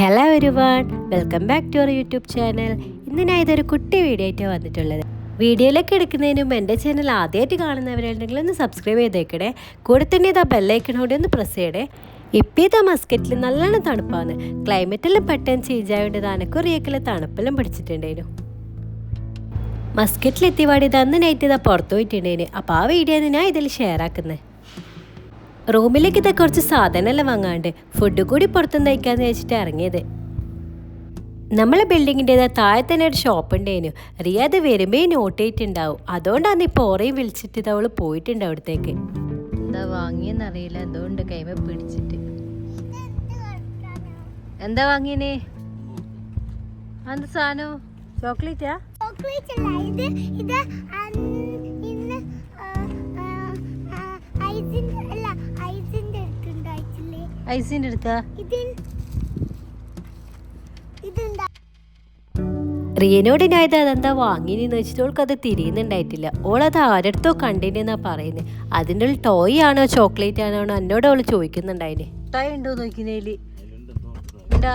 Hello everyone welcome back to our YouTube channel ഇന്ന് ഞാൻ ഇതൊരു കുട്ടി വീഡിയോ ആയിട്ട് വന്നിട്ടുള്ളത്. വീഡിയോയിലേക്ക് എടുക്കുന്നതിന് മുമ്പ് എന്റെ ചാനൽ ആദ്യമായിട്ട് കാണുന്നവരുണ്ടെങ്കിൽ ഒന്ന് സബ്സ്ക്രൈബ് ചെയ്തേക്കണേ. കൂടെ തന്നെ ഇതാ ബെല്ലൈക്കണോടെ ഒന്ന് പ്രസ് ചെയ്യണേ. ഇപ്പം ഇതാ മസ്കറ്റിൽ നല്ലോണം തണുപ്പാണ്. ക്ലൈമറ്റെല്ലാം പെട്ടെന്ന് ചേഞ്ച് ആയതുകൊണ്ട് തനക്കൊറിയൊക്കെ തണുപ്പെല്ലാം പിടിച്ചിട്ടുണ്ടായിരുന്നു മസ്കറ്റിലെത്തിയപാടി ഇത് അന്ന് നൈറ്റ് ഇതാ പുറത്തു പോയിട്ടുണ്ടായിരുന്നു അപ്പോൾ ആ വീഡിയോ ഞാൻ ഇതിൽ ഷെയർ ആക്കുന്നത് റൂമിലേക്ക് ഇതാ കുറച്ച് സാധനമെല്ലാം വാങ്ങാണ്ട് ഫുഡ് കൂടി പുറത്തുനിന്ന് കഴിക്കാന്ന് വെച്ചിട്ട് ഇറങ്ങിയത്. നമ്മളെ ബിൽഡിങ്ങിന്റെ താഴെ തന്നെ ഒരു ഷോപ്പ് ഉണ്ടായിരുന്നു. റിയ അത് വരുമ്പേ നോട്ട് ചെയ്തിട്ടുണ്ടാവും അതുകൊണ്ടാണ് ഇപ്പോൾ ഓറയും വിളിച്ചിട്ട് ഇത് അവൾ പോയിട്ടുണ്ട് അവിടത്തേക്ക്. എന്താ വാങ്ങിയെന്നറിയില്ല എന്തുകൊണ്ട് കൈമ പിടിച്ചിട്ട്? എന്താ വാങ്ങിയേ? എന്ത് സാധനം? ചോക്ലേറ്റാ ചോക്ലേറ്റ് അല്ല. ഇത് ഇത് ഐസിന്റെ ഇതുണ്ടാ റിയനോട് ഞാൻ ഇത് അതെന്താ വാങ്ങിയെന്ന് വെച്ചിട്ട് ഓൾക്ക് അത് തിരിയുന്നുണ്ടായിട്ടില്ല. ഓൾ അത് ആരടുത്തോ കണ്ടിനെന്നാ പറയുന്നത് അതിന്റെ ഉള്ളിൽ ടോയ് ആണോ ചോക്ലേറ്റ് ആണോ എന്നോട് അവൾ ചോദിക്കുന്നുണ്ടായിന്. ടോയ് ഉണ്ടോ നോക്കിനേൽ ഉണ്ടാ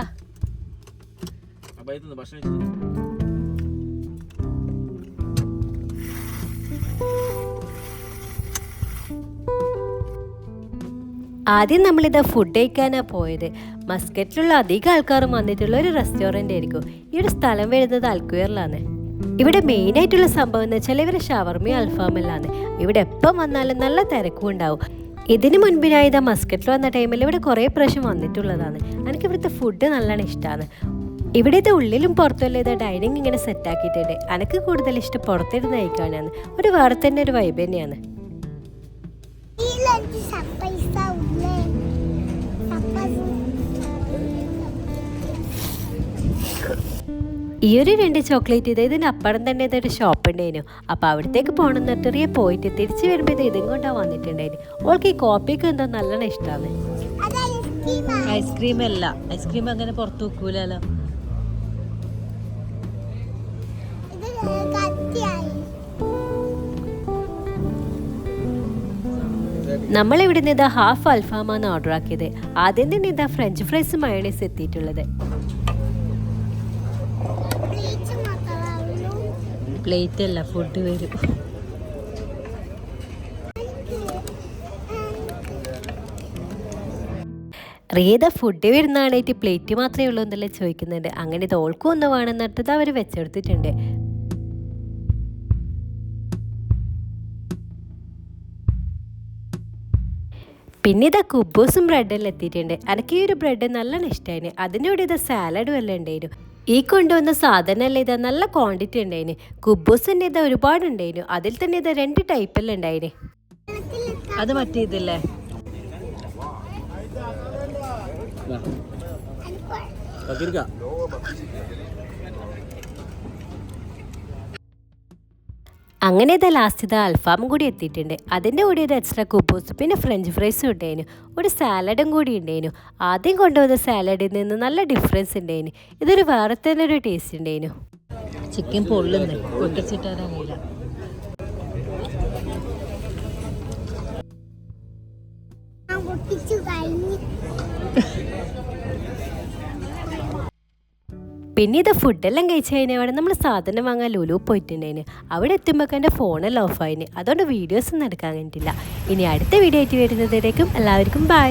ആദ്യം നമ്മളിത് ഫുഡ് കഴിക്കാനാണ് പോയത്. മസ്കറ്റിലുള്ള അധികം ആൾക്കാരും വന്നിട്ടുള്ള ഒരു റെസ്റ്റോറന്റ് ആയിരിക്കും. ഈ ഒരു സ്ഥലം വരുന്നത് അൽക്കുയറിലാണ്. ഇവിടെ മെയിൻ ആയിട്ടുള്ള സംഭവം എന്ന് വെച്ചാൽ ഇവരെ ഷവർമയും അൽഫാമിലാണ് ഇവിടെ എപ്പം വന്നാലും നല്ല തിരക്കും ഉണ്ടാവും. ഇതിന് മുൻപിനായി ഇതാ മസ്കറ്റിൽ വന്ന ടൈമിൽ ഇവിടെ കുറേ പ്രാവശ്യം വന്നിട്ടുള്ളതാണ്. എനിക്ക് ഇവിടുത്തെ ഫുഡ് നല്ലോണം ഇഷ്ടമാണ് ഇവിടുത്തെ ഉള്ളിലും പുറത്തുള്ള ഇത് ഡൈനിങ് ഇങ്ങനെ സെറ്റ് ആക്കിയിട്ടുണ്ട്. എനിക്ക് കൂടുതൽ ഇഷ്ടം പുറത്തിരുന്ന് കഴിക്കാനാണ്. ഒരു വേറെ തന്നെ ഒരു വൈബ് തന്നെയാണ്. ഈ ഒരു രണ്ട് ചോക്ലേറ്റ് ഇത് ഇതിന് അപ്പുറം തന്നെ ഇതൊരു ഷോപ്പ് ഉണ്ടായിരുന്നു അപ്പോൾ അവിടത്തേക്ക് പോകണം എന്നിട്ടറിയ പോയിട്ട് തിരിച്ചു വരുമ്പോൾ ഇത് ഇതും കൊണ്ടാണ് വന്നിട്ടുണ്ടായിരുന്നു ഓൾക്ക് ഈ കോപ്പിയൊക്കെ എന്താ നല്ലോണം ഇഷ്ടമാണ് ഐസ്ക്രീം അല്ല. ഐസ്ക്രീം അങ്ങനെ പുറത്ത് വെക്കൂലല്ലോ. നമ്മൾ ഇവിടെ നിന്ന് ഇതാ ഹാഫ് അൽഫാമാണ് ഓർഡർ ആക്കിയത്. ആദ്യം തന്നെ ഇതാ ഫ്രഞ്ച് ഫ്രൈസ് മയണീസ് എത്തിയിട്ടുള്ളത് പ്ലീച്ച് മാത്രമേ പ്ലേറ്റ് അല്ല ഫുഡ് വരും. റീത ഫുഡ് വരുന്നതാണേറ്റ് പ്ലേറ്റ് മാത്രമേ ഉള്ളൂ എന്നല്ലേ ചോദിക്കുന്നുണ്ട്. അങ്ങനെ ഇത് ഓൾക്കും ഒന്ന് വേണമെന്നിട്ടത് അവർ വെച്ചെടുത്തിട്ടുണ്ട്. പിന്നെ ഇതാ കുബൂസും ബ്രെഡെല്ലാം എത്തിയിട്ടുണ്ട്. എനിക്ക് ഈ ഒരു ബ്രെഡ് നല്ലോണം ഇഷ്ടമായിന് അതിന്റെ കൂടെ ഇത് സാലഡും എല്ലാം ഉണ്ടായിരുന്നു ഈ കൊണ്ടുവന്ന സാധനമല്ല ഇതാ? നല്ല ക്വാണ്ടിറ്റി ഉണ്ടായിന്. കുബൂസ് തന്നെ ഇത് ഒരുപാട് ഉണ്ടായിരുന്നു അതിൽ തന്നെ ഇതാ രണ്ട് ടൈപ്പെല്ലാം ഉണ്ടായിന്? അത് മറ്റേ ഇതില്ലേ? അങ്ങനെ ഇതാ ലാസ്റ്റ് ഇതാ അൽഫാമും കൂടി എത്തിയിട്ടുണ്ട്. അതിന്റെ കൂടെ ഒരു എക്സ്ട്രാ കുബൂസ് പിന്നെ ഫ്രഞ്ച് ഫ്രൈസും ഉണ്ടായിന് ഒരു സാലഡും കൂടി ഉണ്ടായിനു ആദ്യം കൊണ്ടുവന്ന സാലഡിൽ നിന്ന് നല്ല ഡിഫറൻസ് ഉണ്ടായിന് ഇതൊരു വേറെ തന്നെ ഒരു ടേസ്റ്റ് ഉണ്ടായിനു ചിക്കൻ പൊള്ളുന്നു. കഴിഞ്ഞു. പിന്നെ ഇത് ഫുഡെല്ലാം കഴിച്ച് അവിടെ നമ്മൾ സാധനം വാങ്ങാൻ ലുലു പോയിട്ടുണ്ടായിന്. അവിടെ എത്തുമ്പോൾ എന്റെ ഫോണെല്ലാം ഓഫായിന് അതുകൊണ്ട് വീഡിയോസ് ഒന്നും എടുക്കാൻ കഴിഞ്ഞിട്ടില്ല. ഇനി അടുത്ത വീഡിയോ ആയിട്ട് വരുന്നതിലേക്കും എല്ലാവർക്കും ബൈ